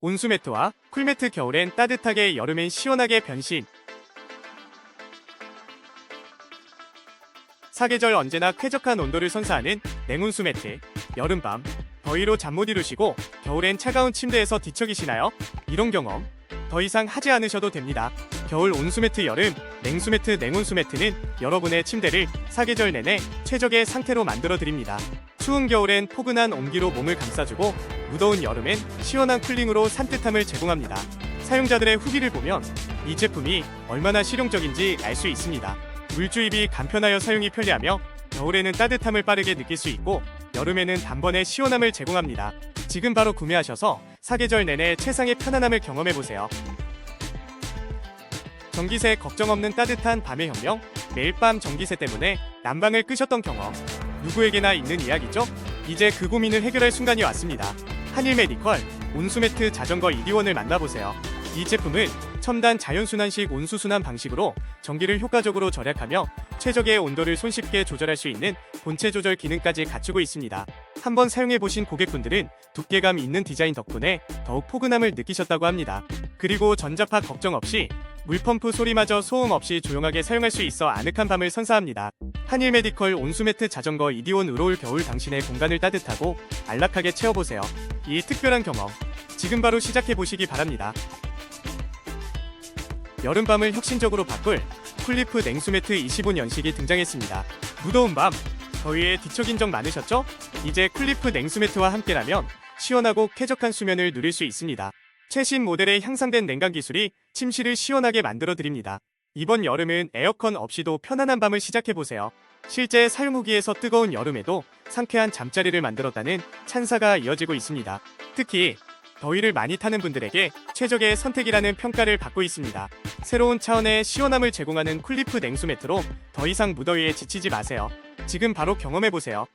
온수매트와 쿨매트 겨울엔 따뜻하게 여름엔 시원하게 변신. 사계절 언제나 쾌적한 온도를 선사하는 냉온수 매트. 여름밤 더위로 잠 못 이루시고 겨울엔 차가운 침대에서 뒤척이시나요? 이런 경험 더 이상 하지 않으셔도 됩니다. 겨울 온수 매트 여름 냉수 매트 냉온수 매트는 여러분의 침대를 사계절 내내 최적의 상태로 만들어 드립니다. 추운 겨울엔 포근한 온기로 몸을 감싸주고 무더운 여름엔 시원한 쿨링으로 산뜻함을 제공합니다. 사용자들의 후기를 보면 이 제품이 얼마나 실용적인지 알 수 있습니다. 물주입이 간편하여 사용이 편리하며 겨울에는 따뜻함을 빠르게 느낄 수 있고 여름에는 단번에 시원함을 제공합니다. 지금 바로 구매하셔서 사계절 내내 최상의 편안함을 경험해 보세요. 전기세 걱정 없는 따뜻한 밤의 혁명, 매일 밤 전기세 때문에 난방을 끄셨던 경험, 누구에게나 있는 이야기죠? 이제 그 고민을 해결할 순간이 왔습니다. 한일 메디컬 온수매트 자전거 이디원을 만나보세요. 이 제품은 첨단 자연순환식 온수순환 방식으로 전기를 효과적으로 절약하며 최적의 온도를 손쉽게 조절할 수 있는 본체 조절 기능까지 갖추고 있습니다. 한번 사용해보신 고객분들은 두께감 있는 디자인 덕분에 더욱 포근함을 느끼셨다고 합니다. 그리고 전자파 걱정 없이 물펌프 소리마저 소음 없이 조용하게 사용할 수 있어 아늑한 밤을 선사합니다. 한일 메디컬 온수매트 자전거 이디온 으로울 겨울 당신의 공간을 따뜻하고 안락하게 채워보세요. 이 특별한 경험 지금 바로 시작해 보시기 바랍니다. 여름밤을 혁신적으로 바꿀 쿨리프 냉수매트 25년식이 등장했습니다. 무더운 밤 더위에 뒤척인 적 많으셨죠? 이제 쿨리프 냉수매트와 함께라면 시원하고 쾌적한 수면을 누릴 수 있습니다. 최신 모델의 향상된 냉각 기술이 침실을 시원하게 만들어 드립니다. 이번 여름은 에어컨 없이도 편안한 밤을 시작해 보세요. 실제 사용 후기에서 뜨거운 여름에도 상쾌한 잠자리를 만들었다는 찬사가 이어지고 있습니다. 특히 더위를 많이 타는 분들에게 최적의 선택이라는 평가를 받고 있습니다. 새로운 차원의 시원함을 제공하는 쿨리프 냉수 매트로 더 이상 무더위에 지치지 마세요. 지금 바로 경험해 보세요.